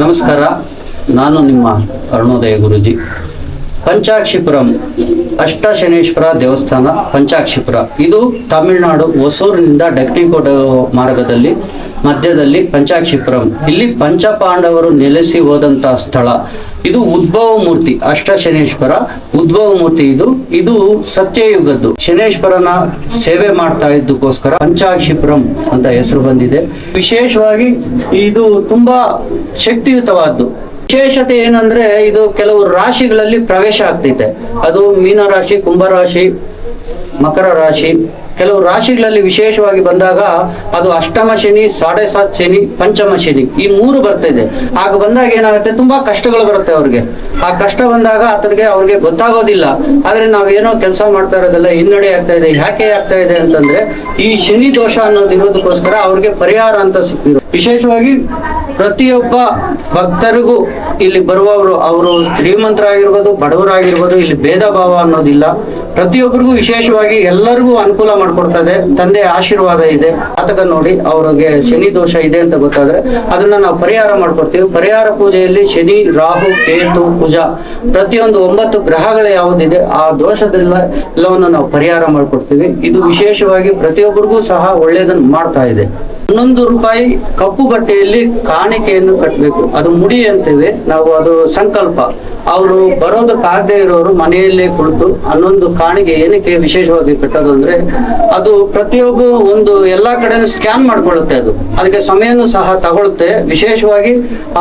ನಮಸ್ಕಾರ ನಾನು ನಿಮ್ಮ ಅರುಣೋದಯ ಗುರುಜಿ. ಪಂಚಾಕ್ಷಿಪುರಂ, ಅಷ್ಟಶನೇಶ್ವರ ದೇವಸ್ಥಾನ ಪಂಚಾಕ್ಷಿಪುರ. ಇದು ತಮಿಳುನಾಡು ಹೊಸೂರಿನಿಂದ ಡಕ್ನಿಕೋಟ ಮಾರ್ಗದಲ್ಲಿ ಮಧ್ಯದಲ್ಲಿ ಪಂಚಾಕ್ಷಿಪುರಂ. ಇಲ್ಲಿ ಪಂಚಪಾಂಡವರು ನೆಲೆಸಿ ಹೋದಂತಹ ಸ್ಥಳ. ಇದು ಉದ್ಭವ ಮೂರ್ತಿ, ಅಷ್ಟಶನೇಶ್ವರ ಉದ್ಭವ ಮೂರ್ತಿ ಇದು. ಇದು ಸತ್ಯಯುಗದ್ದು. ಶನೇಶ್ವರನ ಸೇವೆ ಮಾಡ್ತಾ ಇದ್ದಕ್ಕೋಸ್ಕರ ಪಂಚಾಕ್ಷಿಪುರಂ ಅಂತ ಹೆಸರು ಬಂದಿದೆ. ವಿಶೇಷವಾಗಿ ಇದು ತುಂಬಾ ಶಕ್ತಿಯುತವಾದ್ದು. ವಿಶೇಷತೆ ಏನಂದ್ರೆ ಇದು ಕೆಲವು ರಾಶಿಗಳಲ್ಲಿ ಪ್ರವೇಶ ಆಗ್ತೈತೆ ಅದು ಮೀನ ರಾಶಿ, ಕುಂಭ ರಾಶಿ, ಮಕರ ರಾಶಿ. ಕೆಲವು ರಾಶಿಗಳಲ್ಲಿ ವಿಶೇಷವಾಗಿ ಬಂದಾಗ ಅದು ಅಷ್ಟಮ ಶನಿ, ಸಾಡೆ ಸಾತ್ ಶನಿ, ಪಂಚಮ ಶನಿ ಈ ಮೂರು ಬರ್ತಿದೆ. ಆಗ ಬಂದಾಗ ಏನಾಗುತ್ತೆ? ತುಂಬಾ ಕಷ್ಟಗಳು ಬರುತ್ತೆ ಅವ್ರಿಗೆ. ಆ ಕಷ್ಟ ಬಂದಾಗ ಆತನಿಗೆ ಅವ್ರಿಗೆ ಗೊತ್ತಾಗೋದಿಲ್ಲ. ಆದ್ರೆ ನಾವೇನೋ ಕೆಲಸ ಮಾಡ್ತಾ ಇರೋದೆಲ್ಲ ಹಿನ್ನಡೆ ಆಗ್ತಾ ಇದೆ. ಯಾಕೆ ಆಗ್ತಾ ಇದೆ ಅಂತಂದ್ರೆ ಈ ಶನಿ ದೋಷ ಅನ್ನೋದು ಇರೋದಕ್ಕೋಸ್ಕರ ಅವ್ರಿಗೆ ಪರಿಹಾರ ಅಂತ ಸಿಕ್ಕಿರೋ ವಿಶೇಷವಾಗಿ ಪ್ರತಿಯೊಬ್ಬ ಭಕ್ತರಿಗೂ ಇಲ್ಲಿ ಬರುವವರು, ಅವರು ಶ್ರೀಮಂತರಾಗಿರ್ಬೋದು, ಬಡವರಾಗಿರ್ಬೋದು, ಇಲ್ಲಿ ಭೇದ ಭಾವ ಅನ್ನೋದಿಲ್ಲ. ಪ್ರತಿಯೊಬ್ಬರಿಗೂ ವಿಶೇಷವಾಗಿ ಎಲ್ಲರಿಗೂ ಅನುಕೂಲ ಮಾಡಿಕೊಡ್ತದೆ. ತಂದೆ ಆಶೀರ್ವಾದ ಇದೆ. ಆತಗ ನೋಡಿ, ಅವ್ರಿಗೆ ಶನಿ ದೋಷ ಇದೆ ಅಂತ ಗೊತ್ತಾದ್ರೆ ಅದನ್ನ ನಾವು ಪರಿಹಾರ ಮಾಡ್ಕೊಡ್ತೀವಿ. ಪರಿಹಾರ ಪೂಜೆಯಲ್ಲಿ ಶನಿ, ರಾಹು, ಕೇತು, ಕುಜ, ಪ್ರತಿಯೊಂದು ಒಂಬತ್ತು ಗ್ರಹಗಳು ಯಾವುದಿದೆ, ಆ ದೋಷದೆಲ್ಲ ಎಲ್ಲವನ್ನು ನಾವು ಪರಿಹಾರ ಮಾಡ್ಕೊಡ್ತೀವಿ. ಇದು ವಿಶೇಷವಾಗಿ ಪ್ರತಿಯೊಬ್ಬರಿಗೂ ಸಹ ಒಳ್ಳೆಯದನ್ನು ಮಾಡ್ತಾ ಇದೆ. ಹನ್ನೊಂದು ರೂಪಾಯಿ ಕಪ್ಪು ಬಟ್ಟೆಯಲ್ಲಿ ಕಾಣಿಕೆಯನ್ನು ಕಟ್ಟಬೇಕು ಅದು ಮುಡಿ ಅಂತೇವೆ, ನಾವು ಅದು ಸಂಕಲ್ಪ. ಅವರು ಬರೋದಕ್ಕಾಗದೇ ಇರೋರು ಮನೆಯಲ್ಲೇ ಕುಳಿತು ಹನ್ನೊಂದು ಕಾಣಿಗೆ ಏನಕ್ಕೆ ವಿಶೇಷವಾಗಿ ಕಟ್ಟೋದು ಅಂದ್ರೆ, ಅದು ಪ್ರತಿಯೊಬ್ಬ ಒಂದು ಎಲ್ಲಾ ಕಡೆನೂ ಸ್ಕ್ಯಾನ್ ಮಾಡ್ಕೊಳ್ಳುತ್ತೆ ಅದು. ಅದಕ್ಕೆ ಸಮಯನೂ ಸಹ ತಗೊಳುತ್ತೆ. ವಿಶೇಷವಾಗಿ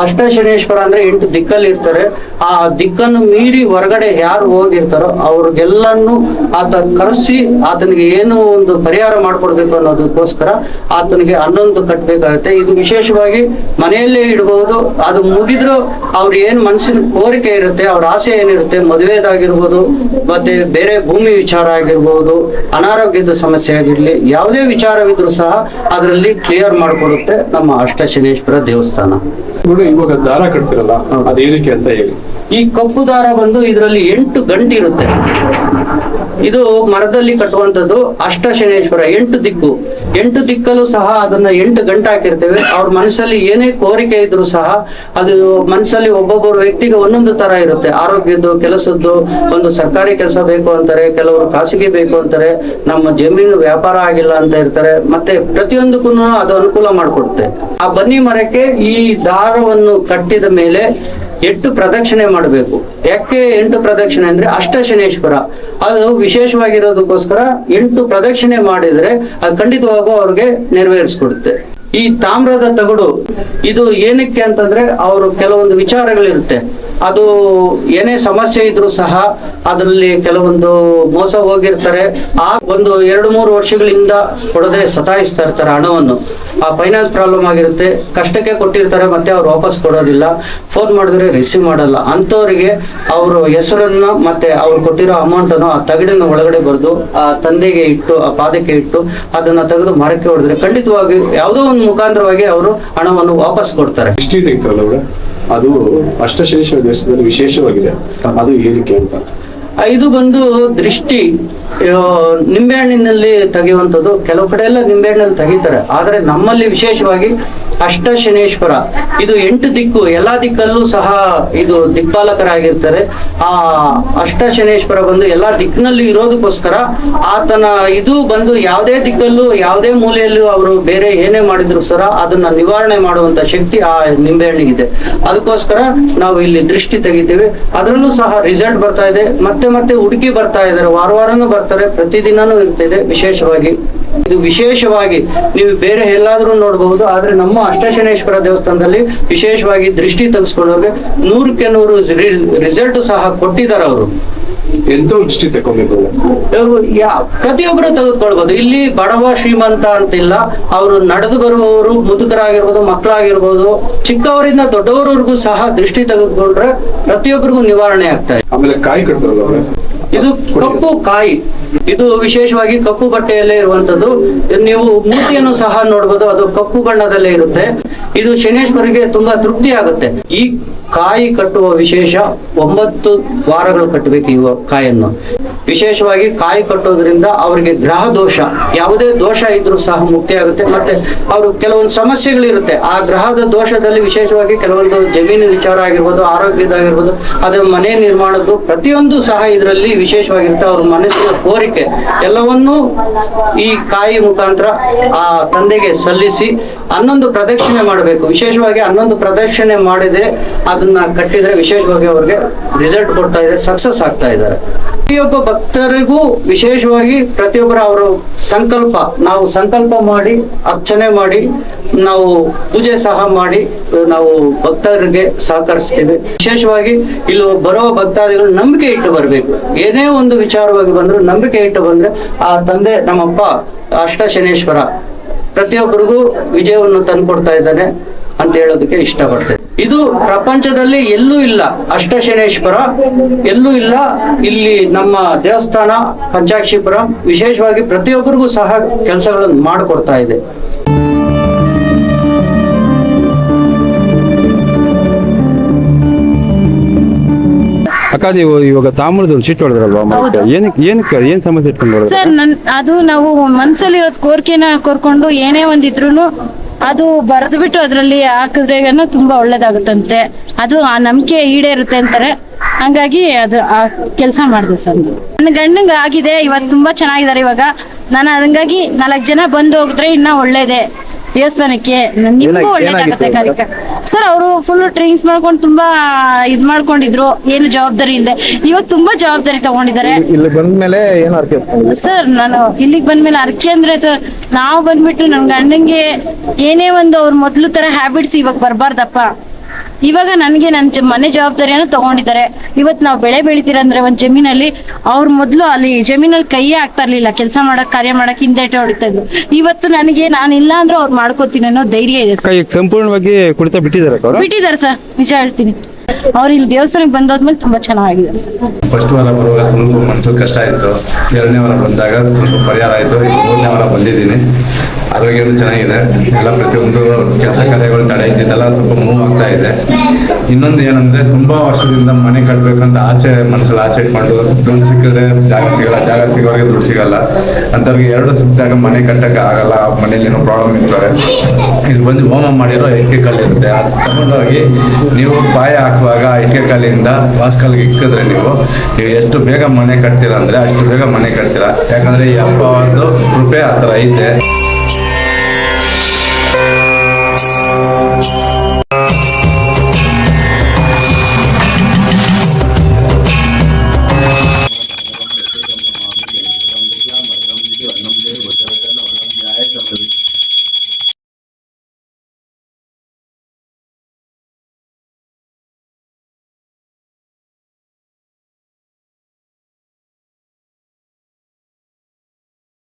ಅಷ್ಟಶನೇಶ್ವರ ಅಂದ್ರೆ ಎಂಟು ದಿಕ್ಕಲ್ಲಿ ಇರ್ತಾರೆ. ಆ ದಿಕ್ಕನ್ನು ಮೀರಿ ಹೊರಗಡೆ ಯಾರು ಹೋಗಿರ್ತಾರೋ ಅವ್ರಿಗೆಲ್ಲನ್ನು ಆತ ಕರೆಸಿ ಆತನಿಗೆ ಏನು ಒಂದು ಪರಿಹಾರ ಮಾಡ್ಕೊಡ್ಬೇಕು ಅನ್ನೋದಕ್ಕೋಸ್ಕರ ಆತನಿಗೆ ಹನ್ನೊಂದು ಕಟ್ಟಬೇಕಾಗುತ್ತೆ ಇದು ವಿಶೇಷವಾಗಿ ಮನೆಯಲ್ಲೇ ಇಡಬಹುದು ಅದು ಮುಗಿದ್ರು ಅವ್ರ ಏನ್ ಮನಸ್ಸಿನ ಕೋರಿಕೆ ಇರುತ್ತೆ ಅವ್ರ ಆಸೆ ಏನಿರುತ್ತೆ ಮದುವೆದಾಗಿರ್ಬೋದು ಮತ್ತೆ ಬೇರೆ ಭೂಮಿ ವಿಚಾರ ಆಗಿರ್ಬೋದು ಅನಾರೋಗ್ಯದ ಸಮಸ್ಯೆ ಆಗಿರ್ಲಿ ಯಾವುದೇ ವಿಚಾರವಿದ್ರು ಸಹ ಅದರಲ್ಲಿ ಕ್ಲಿಯರ್ ಮಾಡಿಕೊಡುತ್ತೆ ನಮ್ಮ ಅಷ್ಟಶನೇಶ್ವರ ದೇವಸ್ಥಾನ. ನೋಡಿ ಇವಾಗ ದಾರ ಕಟ್ತಿರಲ್ಲ ಅದೇನಕ್ಕೆ ಅಂತ ಹೇಳಿ. ಈ ಕಪ್ಪು ದಾರ ಬಂದು ಇದರಲ್ಲಿ ಎಂಟು ಗಂಟೆ ಇರುತ್ತೆ ಇದು ಮರದಲ್ಲಿ ಕಟ್ಟುವಂಥದ್ದು ಅಷ್ಟಶನೇಶ್ವರ, ಎಂಟು ದಿಕ್ಕು. ಎಂಟು ದಿಕ್ಕಲ್ಲೂ ಸಹ ಅದನ್ನ ಎಂಟು ಗಂಟೆ ಹಾಕಿರ್ತೇವೆ. ಅವ್ರ ಮನಸ್ಸಲ್ಲಿ ಏನೇ ಕೋರಿಕೆ ಇದ್ರು ಸಹ ಅದು ಮನಸ್ಸಲ್ಲಿ ಒಬ್ಬೊಬ್ಬರು ವ್ಯಕ್ತಿಗೆ ಒಂದೊಂದು ತರ ಇರುತ್ತೆ. ಆರೋಗ್ಯದ್ದು, ಕೆಲಸದ್ದು, ಒಂದು ಸರ್ಕಾರಿ ಕೆಲಸ ಬೇಕು ಅಂತಾರೆ, ಕೆಲವರು ಖಾಸಗಿ ಬೇಕು ಅಂತಾರೆ, ನಮ್ಮ ಜಮೀನು ವ್ಯಾಪಾರ ಆಗಿಲ್ಲ ಅಂತ ಇರ್ತಾರೆ. ಮತ್ತೆ ಪ್ರತಿಯೊಂದಕ್ಕೂ ಅದು ಅನುಕೂಲ ಮಾಡಿಕೊಡುತ್ತೆ. ಆ ಬನ್ನಿ ಮರಕ್ಕೆ ಈ ದಾರವನ್ನು ಕಟ್ಟಿದ ಮೇಲೆ ಎಂಟು ಪ್ರದಕ್ಷಿಣೆ ಮಾಡಬೇಕು. ಯಾಕೆ ಎಂಟು ಪ್ರದಕ್ಷಿಣೆ ಅಂದ್ರೆ ಅಷ್ಟಶನೇಶ್ವರ. ಅದು ವಿಶೇಷವಾಗಿರೋದಕ್ಕೋಸ್ಕರ ಎಂಟು ಪ್ರದಕ್ಷಿಣೆ ಮಾಡಿದ್ರೆ ಅದು ಖಂಡಿತವಾಗೂ ಅವ್ರಿಗೆ ನೆರವೇರಿಸ್ಕೊಡುತ್ತೆ. ಈ ತಾಮ್ರದ ತಗಡು, ಇದು ಏನಕ್ಕೆ ಅಂತಂದ್ರೆ ಅವರು ಕೆಲವೊಂದು ವಿಚಾರಗಳಿರುತ್ತೆ. ಅದು ಏನೇ ಸಮಸ್ಯೆ ಇದ್ರೂ ಸಹ ಅದರಲ್ಲಿ ಕೆಲವೊಂದು ಮೋಸ ಹೋಗಿರ್ತಾರೆ. ಆ ಒಂದು ಎರಡು ಮೂರು ವರ್ಷಗಳಿಂದ ಕೊಡದೆ ಸತಾಯಿಸ್ತಾ ಇರ್ತಾರೆ ಹಣವನ್ನು. ಆ ಫೈನಾನ್ಸ್ ಪ್ರಾಬ್ಲಮ್ ಆಗಿರುತ್ತೆ. ಕಷ್ಟಕ್ಕೆ ಕೊಟ್ಟಿರ್ತಾರೆ, ಮತ್ತೆ ಅವ್ರು ವಾಪಸ್ ಕೊಡೋದಿಲ್ಲ. ಫೋನ್ ಮಾಡಿದ್ರೆ ರಿಸೀವ್ ಮಾಡಲ್ಲ. ಅಂಥವ್ರಿಗೆ ಅವರು ಹೆಸರನ್ನ ಮತ್ತೆ ಅವ್ರು ಕೊಟ್ಟಿರೋ ಅಮೌಂಟ್ ಅನ್ನು ಆ ತಗಡಿನ ಒಳಗಡೆ ಬರೆದು ಆ ತಂದೆಗೆ ಇಟ್ಟು, ಆ ಪಾದಕ್ಕೆ ಇಟ್ಟು ಅದನ್ನ ತೆಗೆದು ಮರಕ್ಕೆ ಹೊಡೆದ್ರೆ ಖಂಡಿತವಾಗಿ ಯಾವುದೋ ಒಂದು ಮುಖಾಂತರವಾಗಿ ಅವರು ಹಣವನ್ನು ವಾಪಸ್ ಕೊಡ್ತಾರೆ. ಅದು ಅಷ್ಟಶೇಷ ದೇಶದಲ್ಲಿ ವಿಶೇಷವಾಗಿದೆ. ಅದು ಹೇಳಿಕೆ ಅಂತ. ಇದು ಬಂದು ದೃಷ್ಟಿ ನಿಂಬೆಹಣ್ಣಿನಲ್ಲಿ ತೆಗೆಯುವಂಥದ್ದು. ಕೆಲವು ಕಡೆ ಎಲ್ಲ ನಿಂಬೆಹಣ್ಣಲ್ಲಿ ತೆಗಿತಾರೆ. ಆದರೆ ನಮ್ಮಲ್ಲಿ ವಿಶೇಷವಾಗಿ ಅಷ್ಟಶನೇಶ್ವರ. ಇದು ಎಂಟು ದಿಕ್ಕು, ಎಲ್ಲಾ ದಿಕ್ಕಲ್ಲೂ ಸಹ ಇದು ದಿಕ್ಪಾಲಕರಾಗಿರ್ತಾರೆ. ಆ, ಅಷ್ಟಶನೇಶ್ವರ ಬಂದು ಎಲ್ಲಾ ದಿಕ್ಕಿನಲ್ಲಿ ಇರೋದಕ್ಕೋಸ್ಕರ ಆತನ ಇದು ಬಂದು ಯಾವುದೇ ದಿಕ್ಕಲ್ಲೂ, ಯಾವುದೇ ಮೂಲೆಯಲ್ಲೂ ಅವರು ಬೇರೆ ಏನೇ ಮಾಡಿದ್ರು ಸರ ಅದನ್ನ ನಿವಾರಣೆ ಮಾಡುವಂತ ಶಕ್ತಿ ಆ ನಿಂಬೆಹಣ್ಣಿಗಿದೆ. ಅದಕ್ಕೋಸ್ಕರ ನಾವು ಇಲ್ಲಿ ದೃಷ್ಟಿ ತೆಗಿತೀವಿ. ಅದರಲ್ಲೂ ಸಹ ರಿಸಲ್ಟ್ ಬರ್ತಾ ಇದೆ. ಮತ್ತೆ ಮತ್ತೆ ಹುಡುಕಿ ಬರ್ತಾ ಇದ್ದಾರೆ. ವಾರ ವಾರನೂ ಬರ್ತಾರೆ ಪ್ರತಿದಿನನೂ ಇರ್ತಿದೆ. ವಿಶೇಷವಾಗಿ ಇದು ವಿಶೇಷವಾಗಿ ನೀವು ಬೇರೆ ಎಲ್ಲಾದ್ರೂ ನೋಡಬಹುದು ಆದ್ರೆ ನಮ್ಮ ಅಷ್ಟಶನೇಶ್ವರ ದೇವಸ್ಥಾನದಲ್ಲಿ ವಿಶೇಷವಾಗಿ ದೃಷ್ಟಿ ತೆಗೆಸ್ಕೊಳ್ಳೋರ್ಗೆ ನೂರಕ್ಕೆ ನೂರು ರಿಸಲ್ಟ್ ಸಹ ಕೊಟ್ಟಿದ್ದಾರೆ ಅವರು. ಎಂತೋ ದೃಷ್ಟಿ ತಗೊಂಡಿದ್ದಾರೆ. ಪ್ರತಿಯೊಬ್ಬರು ತೆಗೆದುಕೊಳ್ಬಹುದು ಇಲ್ಲಿ ಬಡವ ಶ್ರೀಮಂತ ಅಂತಿಲ್ಲ ಅವರು ನಡೆದು ಬರುವವರು ಮುದುಕರಾಗಿರ್ಬೋದು ಮಕ್ಕಳಾಗಿರ್ಬೋದು ಚಿಕ್ಕವರಿಂದ ದೊಡ್ಡವರವರೆಗೂ ಸಹ ದೃಷ್ಟಿ ತೆಗೆದುಕೊಂಡ್ರೆ ಪ್ರತಿಯೊಬ್ಬರಿಗೂ ನಿವಾರಣೆ ಆಗ್ತಾ ಇದೆ. ಆಮೇಲೆ ಕಾಯಿ ಕಟ್ತಾರಲ್ಲ ಅವ್ರೆ. ಇದು ಕಪ್ಪು ಕಾಯಿ. ಇದು ವಿಶೇಷವಾಗಿ ಕಪ್ಪು ಬಟ್ಟೆಯಲ್ಲೇ ಇರುವಂತದ್ದು ನೀವು ಮೂರ್ತಿಯನ್ನು ಸಹ ನೋಡಬಹುದು ಅದು ಕಪ್ಪು ಬಣ್ಣದಲ್ಲೇ ಇರುತ್ತೆ. ಇದು ಶನೇಶ್ವರಿಗೆ ತುಂಬಾ ತೃಪ್ತಿ ಆಗುತ್ತೆ. ಈ ಕಾಯಿ ಕಟ್ಟುವ ವಿಶೇಷ ಒಂಬತ್ತು ವಾರಗಳು ಕಟ್ಟಬೇಕು ಈ ಕಾಯನ್ನು. ವಿಶೇಷವಾಗಿ ಕಾಯಿ ಕಟ್ಟೋದ್ರಿಂದ ಅವರಿಗೆ ಗ್ರಹ ದೋಷ ಯಾವುದೇ ದೋಷ ಇದ್ರೂ ಸಹ ಮುಕ್ತಿ ಆಗುತ್ತೆ. ಮತ್ತೆ ಅವರು ಕೆಲವೊಂದು ಸಮಸ್ಯೆಗಳಿರುತ್ತೆ. ಆ ಗ್ರಹದ ದೋಷದಲ್ಲಿ ವಿಶೇಷವಾಗಿ ಕೆಲವೊಂದು ಜಮೀನು ವಿಚಾರ ಆಗಿರ್ಬೋದು ಆರೋಗ್ಯದಾಗಿರ್ಬೋದು ಅದೇ ಮನೆ ನಿರ್ಮಾಣದ್ದು ಪ್ರತಿಯೊಂದು ಸಹ ಇದರಲ್ಲಿ ವಿಶೇಷವಾಗಿರುತ್ತೆ. ಅವ್ರ ಮನಸ್ಸಿನ ಕೋರಿಕೆ ಎಲ್ಲವನ್ನೂ ಈ ಕಾಯಿ ಮುಖಾಂತರ ಆ ತಂದೆಗೆ ಸಲ್ಲಿಸಿ ಹನ್ನೊಂದು ಪ್ರದಕ್ಷಿಣೆ ಮಾಡಬೇಕು. ವಿಶೇಷವಾಗಿ ಹನ್ನೊಂದು ಪ್ರದಕ್ಷಿಣೆ ಮಾಡಿದ್ರೆ ಅದನ್ನ ಕಟ್ಟಿದ್ರೆ ವಿಶೇಷವಾಗಿ ಅವ್ರಿಗೆ ರಿಸಲ್ಟ್ ಕೊಡ್ತಾ ಇದೆ ಸಕ್ಸಸ್ ಆಗ್ತಾ ಇದ್ದಾರೆ. ಪ್ರತಿಯೊಬ್ಬ ಭಕ್ತರಿಗೂ ವಿಶೇಷವಾಗಿ ಪ್ರತಿಯೊಬ್ಬರ ಅವರ ಸಂಕಲ್ಪ, ನಾವು ಸಂಕಲ್ಪ ಮಾಡಿ, ಅರ್ಚನೆ ಮಾಡಿ, ನಾವು ಪೂಜೆ ಸಹ ಮಾಡಿ, ನಾವು ಭಕ್ತರಿಗೆ ಸಹಕರಿಸ್ತೇವೆ. ವಿಶೇಷವಾಗಿ ಇಲ್ಲಿ ಬರುವ ಭಕ್ತಾದಿಗಳು ನಂಬಿಕೆ ಇಟ್ಟು ಬರಬೇಕು. ಏನೇ ಒಂದು ವಿಚಾರವಾಗಿ ಬಂದ್ರು ನಂಬಿಕೆ ಇಟ್ಟು ಬಂದ್ರೆ ಆ ತಂದೆ ನಮ್ಮಪ್ಪ ಅಷ್ಟ ಶನೇಶ್ವರ, ಪ್ರತಿಯೊಬ್ಬರಿಗೂ ವಿಜಯವನ್ನು ತಂದುಕೊಡ್ತಾ ಇದ್ದಾನೆ. ಅಂತ ಹೇಳೋದಕ್ಕೆ ಇಷ್ಟಪಡ್ತೇನೆ. ಇದು ಪ್ರಪಂಚದಲ್ಲಿ ಎಲ್ಲೂ ಇಲ್ಲ. ಅಷ್ಟಶನೇಶ್ವರ ಎಲ್ಲೂ ಇಲ್ಲ. ಇಲ್ಲಿ ನಮ್ಮ ದೇವಸ್ಥಾನ ಪಂಚಾಕ್ಷಿಪುರ ವಿಶೇಷವಾಗಿ ಪ್ರತಿಯೊಬ್ಬರಿಗೂ ಸಹ ಕೆಲಸಗಳನ್ನು ಮಾಡಿಕೊಡ್ತಾ ಇದೆ. ಅಕ್ಕ ನೀವು ಇವಾಗ ತಾಮ್ರದ ಶೀಟ್ ಹೊಡೆದ್ರಲ್ವಾ ಏನಕ್ಕೆ ಏನಕ್ಕೆ ಏನ್ ಸಮಸ್ಯೆ ಇಟ್ಕೊಂಡು ಸರ್ ನನ್ ಅದು ನಾವು ಮನ್ಸಲ್ಲಿ ಇರೋದ್ ಕೋರಿಕೆನ ಕೋರ್ಕೊಂಡು ಏನೇ ಒಂದಿದ್ರು ಅದು ಬರೆದು ಬಿಟ್ಟು ಅದರಲ್ಲಿ ಹಾಕಿದ್ರೆ ತುಂಬಾ ಒಳ್ಳೇದಾಗುತ್ತಂತೆ. ಅದು ಆ ನಂಬಿಕೆ ಈಡೇರುತ್ತೆ ಅಂತಾರೆ. ಹಂಗಾಗಿ ಅದು ಆ ಕೆಲಸ ಮಾಡಿದೆ ಸರ್ ನನ್ನ ಗಂಡಂಗೆ ಆಗಿದೆ ಇವತ್ತು ತುಂಬಾ ಚೆನ್ನಾಗಿದ್ದಾರೆ ಇವಾಗ. ನಾನು ಹಂಗಾಗಿ ನಾಲ್ಕು ಜನ ಬಂದು ಹೋಗಿದ್ರೆ ಇನ್ನ ಒಳ್ಳೇದೇ. ದೇವಸ್ಥಾನಕ್ಕೆ. ನಿಮ್ಗೂ ಒಳ್ಳೇದಾಗತ್ತೆ ಕಾರ್ಯಕ್ರಮ ಕಾರ್ಯ ಸರ್ ಅವರು ಫುಲ್ ಡ್ರಿಂಕ್ಸ್ ಮಾಡ್ಕೊಂಡು ತುಂಬಾ ಇದ್ ಮಾಡ್ಕೊಂಡಿದ್ರು. ಏನು ಜವಾಬ್ದಾರಿ ಇಲ್ಲದೆ ಇವಾಗ ತುಂಬಾ ಜವಾಬ್ದಾರಿ ತಗೊಂಡಿದ್ದಾರೆ. ಇಲ್ಲಿ ಬಂದ್ಮೇಲೆ ಏನು ಅರ್ಕೆ ಸರ್ ನಾನು ಇಲ್ಲಿಗೆ ಬಂದ್ಮೇಲೆ ಅರ್ಕೆ ಅಂದ್ರೆ ಸರ್ ನಾವು ಬಂದ್ಬಿಟ್ಟು ನನ್ ಗಂಡಂಗೆ ಏನೇ ಒಂದು ಅವ್ರ ಮೊದ್ಲು ತರ ಹ್ಯಾಬಿಟ್ಸ್ ಇವಾಗ ಬರಬಾರ್ದಪ್ಪ. ಇವಾಗ ನನಗೆ ನನ್ನ ಜ ಮನೆ ಜವಾಬ್ದಾರಿಯನ್ನು ತಗೊಂಡಿದ್ದಾರೆ. ಇವತ್ತು ನಾವು ಬೆಳೆ ಬೆಳಿತೀರ ಅಂದ್ರೆ ಒಂದು ಜಮೀನಲ್ಲಿ ಅವ್ರ ಮೊದಲು ಅಲ್ಲಿ ಜಮೀನಲ್ಲಿ ಕೈಯೇ ಆಗ್ತಾ ಇರ್ಲಿಲ್ಲ. ಕೆಲಸ ಮಾಡಕ್ ಕಾರ್ಯ ಮಾಡಕ್ ಹಿಂದೆಟೆ ಹೊಡಿತಾ ಇದ್ರು. ಇವತ್ತು ನನಗೆ ನಾನು ಇಲ್ಲ ಅಂದ್ರೆ ಅವ್ರು ಮಾಡ್ಕೋತೀನಿ ಅನ್ನೋ ಧೈರ್ಯ ಇದೆ ಸರ್. ಸಂಪೂರ್ಣವಾಗಿ ಕುಳಿತ ಬಿಟ್ಟಿದ್ದಾರೆ ಬಿಟ್ಟಿದ್ದಾರೆ ಸರ್. ನಿಜ ಹೇಳ್ತೀನಿ. ಅವ್ರು ಇಲ್ಲಿ ದೇವಸ್ಥಾನಕ್ಕೆ ಬಂದಾದ್ಮೇಲೆ ತುಂಬಾ ಚೆನ್ನಾಗಿದೆ. ಫಸ್ಟ್ ವಾರ ಬರುವಾಗ ಸ್ವಲ್ಪ ಮನ್ಸಲ್ಲಿ ಕಷ್ಟ ಆಯಿತು. ಎರಡನೇ ವಾರ ಬಂದಾಗ ಸ್ವಲ್ಪ ಪರಿಹಾರ ಆಯಿತು. ಮೂರನೇ ವಾರ ಬಂದಿದ್ದೀನಿ. ಆರೋಗ್ಯವೂ ಚೆನ್ನಾಗಿದೆ. ಎಲ್ಲ ಪ್ರತಿಯೊಂದು ಕೆಲಸ ಕಾರ್ಯಗಳು ತಡೆ ಇದ್ದಿದ್ದೆಲ್ಲ ಸ್ವಲ್ಪ ಮೂವ್ ಆಗ್ತಾ ಇದೆ. ಇನ್ನೊಂದು ಏನಂದ್ರೆ ತುಂಬಾ ವರ್ಷದಿಂದ ಮನೆ ಕಟ್ಟಬೇಕಂತ ಆಸೆ ಮನಸ್ಸಲ್ಲಿ ಆಸೆ ಇಟ್ಕೊಂಡು ದುಡ್ಡು ಸಿಕ್ಕಿದ್ರೆ ಜಾಗ ಸಿಗಲ್ಲ, ಜಾಗ ಸಿಗೋರಿಗೆ ದುಡ್ಡು ಸಿಗಲ್ಲ. ಅಂತವ್ರಿಗೆ ಎರಡು ಸಿಕ್ಕಿದಾಗ ಮನೆ ಕಟ್ಟಕ್ಕೆ ಆಗಲ್ಲ. ಮನೇಲಿ ಏನೋ ಪ್ರಾಬ್ಲಮ್ ಇರ್ತಾರೆ. ಇಲ್ಲಿ ಬಂದು ಹೋಮ ಮಾಡಿರೋ ಎಕ್ಕೆ ಕಲ್ಲಿರುತ್ತೆ. ಅದು ತಗೊಂಡೋಗಿ ನೀವು ಪಾಯ ಹಾಕುವಾಗ ಇಟ್ಟಿಗೆ ಕಲ್ಲಿಂದ ವಾಸ್ಕಲ್ಗೆ ಇಕ್ಕಿದ್ರೆ ನೀವು ನೀವು ಎಷ್ಟು ಬೇಗ ಮನೆ ಕಟ್ತೀರ ಅಂದರೆ ಅಷ್ಟು ಬೇಗ ಮನೆ ಕಟ್ತೀರ. ಯಾಕಂದರೆ ಈ ಅಪ್ಪವಾದ್ದು ಕೃಪೆ ಆ ಥರ ಐತೆ